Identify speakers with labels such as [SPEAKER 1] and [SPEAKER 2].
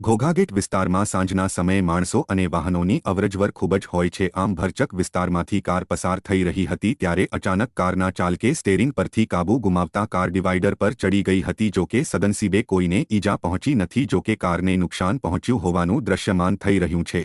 [SPEAKER 1] ઘોઘાગેટ વિસ્તારમાં સાંજના સમયે માણસો અને વાહનોની અવરજવર ખૂબ જ હોય છે. આમ ભરચક વિસ્તારમાંથી કાર પસાર થઈ રહી હતી ત્યારે અચાનક કારના ચાલકે સ્ટેરિંગ પરથી કાબુ ગુમાવતા કાર ડિવાઇડર પર ચડી ગઈ હતી જોકે સદનસીબે કોઈને ઈજા પહોંચી નથી જોકે કારને નુકસાન પહોંચ્યું હોવાનું દ્રશ્યમાન થઈ રહ્યું છે.